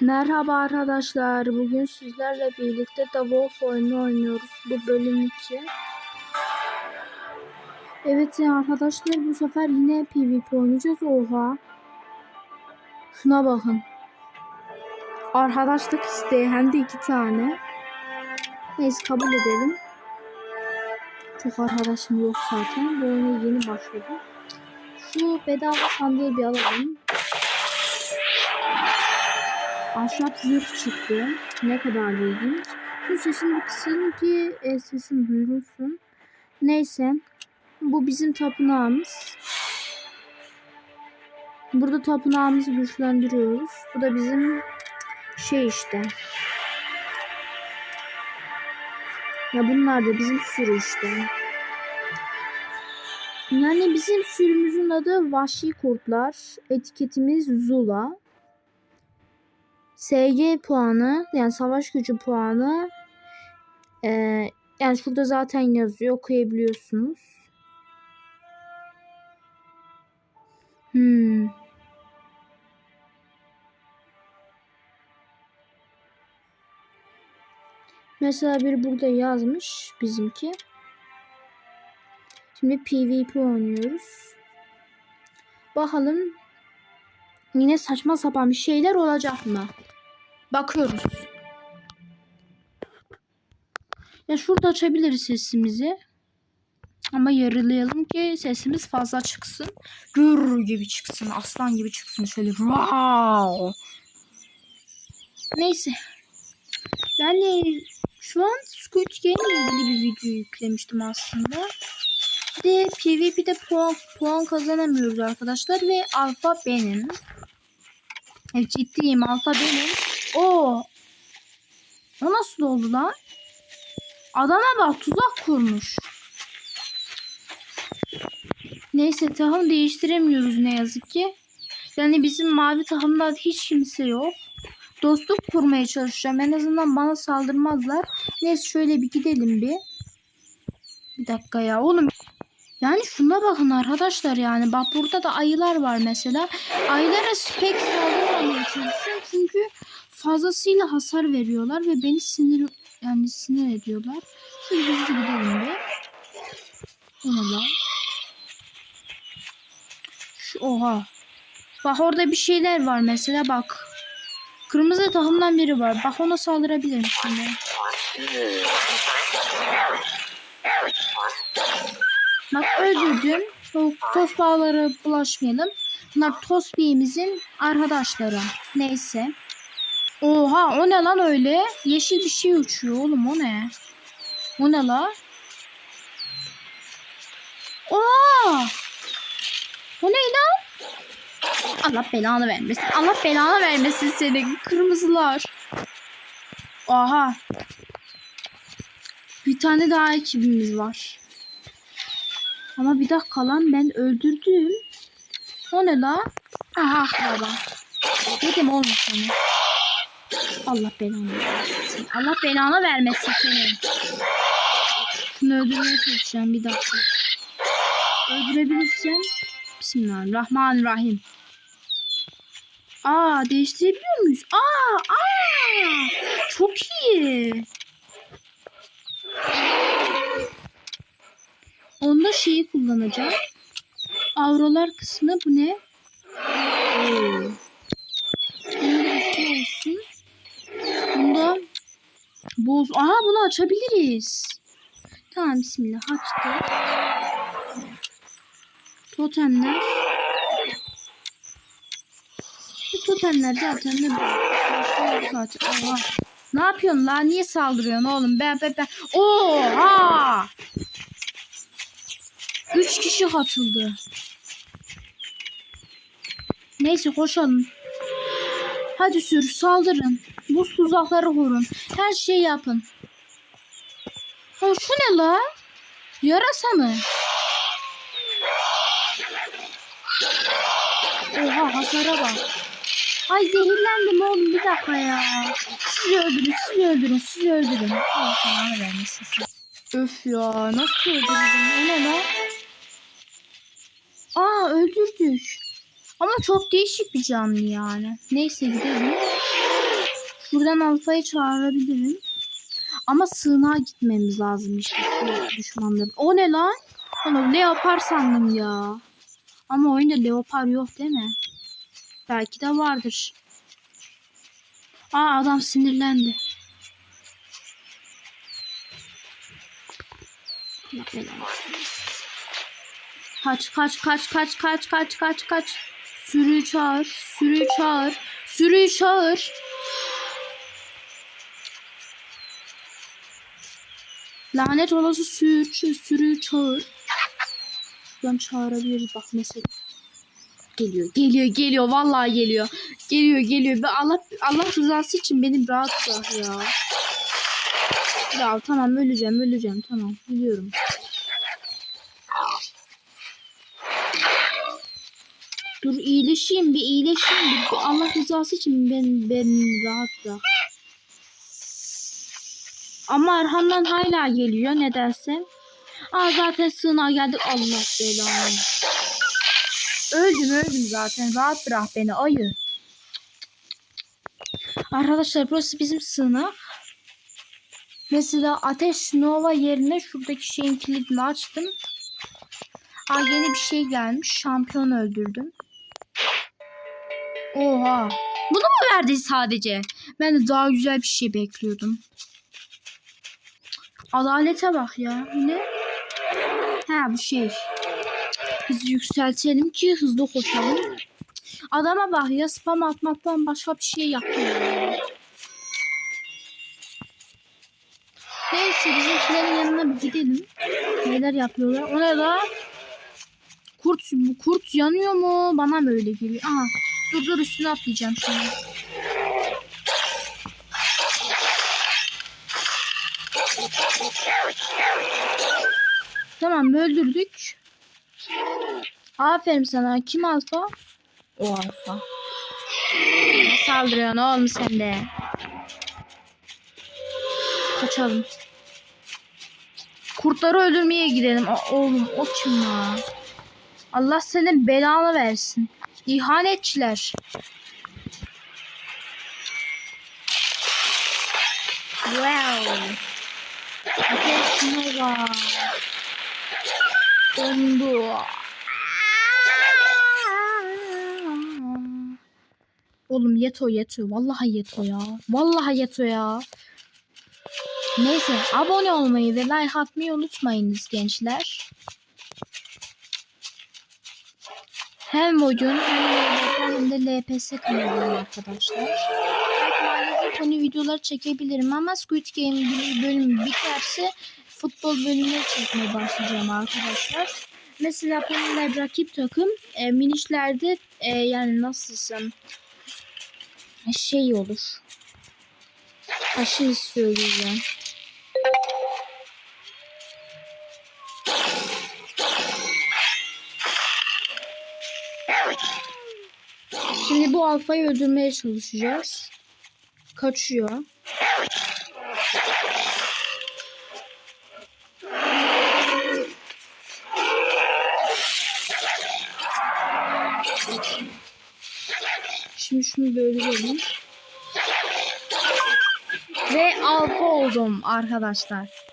Merhaba arkadaşlar. Bugün sizlerle birlikte The Wolf oyunu oynuyoruz. Bu bölüm 2. Evet arkadaşlar bu sefer yine PvP oynayacağız. Oha. Şuna bakın. Arkadaşlık isteği hem de iki tane. Neyse kabul edelim. Çok arkadaşım yok zaten. Bu oyuna yeni başladı. Şu bedava sandığı bir alalım. Ahşap zırh çıktı. Ne kadar ilginç. Şu sesini kısayım ki e, sesim duyulsun. Neyse. Bu bizim tapınağımız. Burada tapınağımızı güçlendiriyoruz. Bu da bizim şey işte. Ya bunlar da bizim sürü işte. Yani bizim sürümüzün adı Vahşi Kurtlar. Etiketimiz Zula. SG puanı yani savaş gücü puanı ee, yani şurada zaten yazıyor okuyabiliyorsunuz. Hmm. Mesela bir burada yazmış bizimki. Şimdi PvP oynuyoruz. Bakalım yine saçma sapan şeyler olacak mı? Bakıyoruz. Ya şurada açabiliriz sesimizi. Ama yarılayalım ki sesimiz fazla çıksın. Gür gibi çıksın. Aslan gibi çıksın. Şöyle wow. Neyse. Yani şu an Squid Game ile ilgili bir video yüklemiştim aslında. Bir de PvP'de puan, puan kazanamıyoruz arkadaşlar. Ve alfa benim. Evet ciddiyim alfa benim. Oo. O nasıl oldu lan? Adama bak tuzak kurmuş. Neyse tahım değiştiremiyoruz ne yazık ki. Yani bizim mavi tahımda hiç kimse yok. Dostluk kurmaya çalışacağım. En azından bana saldırmazlar. Neyse şöyle bir gidelim bir. Bir dakika ya oğlum. Yani şuna bakın arkadaşlar yani. Bak burada da ayılar var mesela. Ayılara pek saldırmamaya çalışıyorum. Çünkü fazlasıyla hasar veriyorlar ve beni sinir yani sinir ediyorlar. Şöyle hızlı gidelim bir. O ne lan? Şu, oha. Bak orada bir şeyler var mesela bak. Kırmızı tahımdan biri var. Bak ona saldırabilirim şimdi. Bak öldürdüm. O toz bağları bulaşmayalım. Bunlar Tosbih'imizin arkadaşları. Neyse. Oha o ne lan öyle? Yeşil bir şey uçuyor oğlum o ne? O ne la? Oha! O ne lan? Allah belanı vermesin. Allah belanı vermesin seni. Kırmızılar. Aha. Bir tane daha ekibimiz var. Ama bir dakika lan ben öldürdüm. O ne la? Aha baba. Dedim oğlum sana. Allah belanı vermesin. Allah belanı vermesin seni. Şunu öldürmeye çalışacağım bir dakika. Öldürebilirsem. Bismillahirrahmanirrahim. Aa değiştirebiliyor muyuz? Aa, aa. Çok iyi. Onda şeyi kullanacağım. Avrolar kısmı bu ne? Oo. Boz. Aha bunu açabiliriz. Tamam bismillah açtı. Totemler. Bu totemler zaten ne. Oha. Ne yapıyorsun la? Niye saldırıyorsun oğlum? Ben ben ben. Oha! Üç kişi katıldı. Neyse koşalım. Hadi sür saldırın. Bu tuzakları kurun. Her şeyi yapın. Ha şu ne la? Yarasa mı? Oha hasara bak. Ay zehirlendim oğlum bir dakika ya. Siz öldürün siz öldürün siz öldürün. Allah siz. Öf ya nasıl öldürdüm o ne lan? Aa öldürdük. Ama çok değişik bir canlı yani. Neyse gidelim. Şuradan alfayı çağırabilirim. Ama sığınağa gitmemiz lazım işte düşmanların. O ne lan? Onu leopar sandım ya. Ama oyunda leopar yok değil mi? Belki de vardır. Aa adam sinirlendi. Kaç kaç kaç kaç kaç kaç kaç kaç. Sürüyü çağır. Sürüyü çağır. Sürüyü çağır. Lanet olası sür, sürüyü çağır. Şuradan çağırabiliriz bak mesela. Geliyor, geliyor, geliyor. Vallahi geliyor. Geliyor, geliyor. Ve Allah Allah rızası için benim rahat bırak ya. Ya tamam öleceğim, öleceğim. Tamam, biliyorum. Dur iyileşeyim, bir iyileşeyim. Bir, Allah rızası için ben ben rahat bırak. Ama arkamdan hala geliyor nedense. Aa zaten sığınağa geldik. Allah belanı. Öldüm öldüm zaten. Rahat bırak beni ayı. Arkadaşlar burası bizim sığınak. Mesela Ateş Nova yerine şuradaki şeyin kilidini açtım. Aa yeni bir şey gelmiş. Şampiyon öldürdüm. Oha. Bunu mu verdi sadece? Ben de daha güzel bir şey bekliyordum. Adalete bak ya. Ne? Ha bu şey. Hızı yükseltelim ki hızlı koşalım. Adama bak ya spam atmaktan başka bir şey yapmıyor. ya. Neyse bizimkilerin yanına bir gidelim. Neler yapıyorlar? O ne la? Kurt, kurt yanıyor mu? Bana mı öyle geliyor? Aha dur dur üstüne atlayacağım şimdi. Tamam öldürdük. Aferin sana. Kim alfa? O alfa. Saldırıyorsun oğlum sen de? Kaçalım. Kurtları öldürmeye gidelim. Aa, oğlum o kim ya? Allah senin belanı versin. İhanetçiler. Wow. Ateş Nova. Dondu. Oğlum yeto yeto. Vallahi yeto ya. Vallahi yeto ya. Neyse abone olmayı ve like atmayı unutmayınız gençler. Hem oyun hem LPS hem de LPS kanalım arkadaşlar. Maalesef konu videolar çekebilirim ama Squid Game bölümü biterse futbol bölümleri çekmeye başlayacağım arkadaşlar. Mesela Poniler rakip takım e, minişlerde e, yani nasılsın şey olur. Aşırı söyleyeceğim. Bu alfayı öldürmeye çalışacağız. Kaçıyor. Şimdi şunu böyle verelim. Ve alfa oldum arkadaşlar.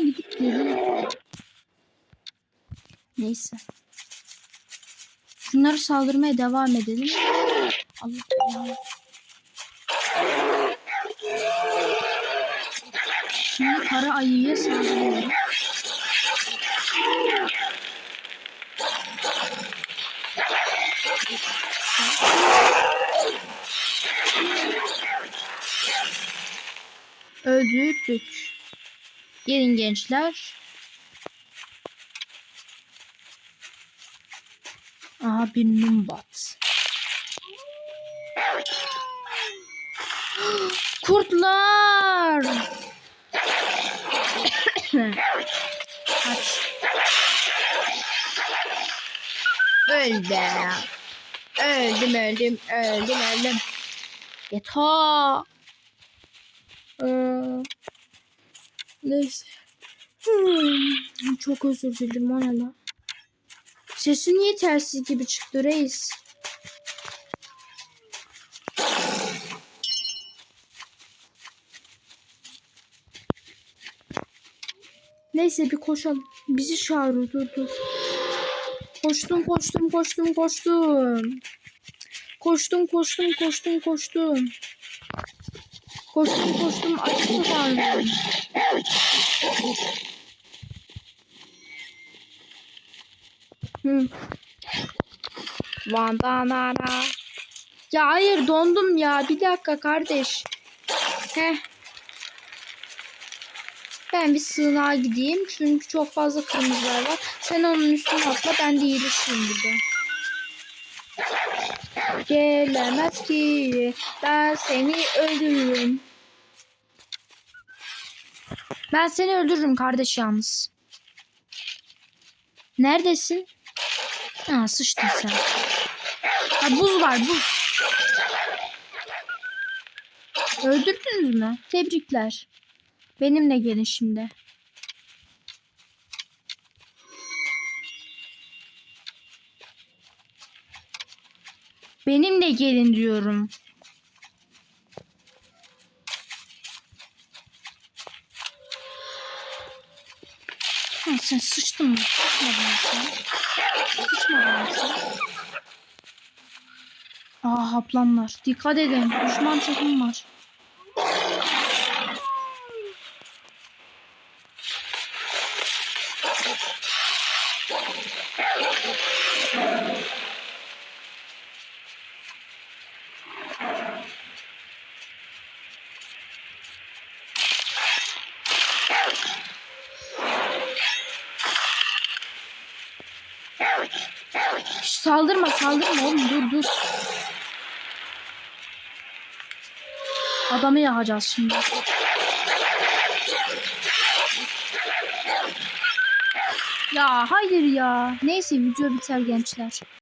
Sığınağa gidip gelirim. Neyse. Şunları saldırmaya devam edelim. Allah Allah. Şimdi kara ayıya saldırıyorum. Öldürdük. Gelin gençler. Aha bir numbat. Kurtlar. Kaç. Öldüm. Öldüm öldüm öldüm öldüm. Yeta. Ee, neyse. Hmm, çok özür dilerim o ne lan? Sesin niye tersi gibi çıktı reis? Neyse bir koşalım. Bizi çağırıyor dur dur. Koştum koştum koştum koştum. Koştum koştum koştum koştum. Koştum koştum açtı vardım. Hı. Vandanara. Ya hayır dondum ya. Bir dakika kardeş. Heh. Ben bir sığınağa gideyim. Çünkü çok fazla kırmızılar var. Sen onun üstüne atla. Ben de iyileşeyim burada. Gelemez ki. Ben seni öldürürüm. Ben seni öldürürüm kardeş yalnız. Neredesin? Ha sıçtın sen. Ha buz var buz. Öldürdünüz mü? Tebrikler. Benimle gelin şimdi. Benimle gelin diyorum. Sen sıçtın mı? Sıçmadın mı sen? Sıçmadın mı sen? Aa haplanlar. Dikkat edin. Düşman takım var. Saldırma saldırma oğlum dur dur. Adamı yakacağız şimdi. Ya hayır ya. Neyse video biter gençler.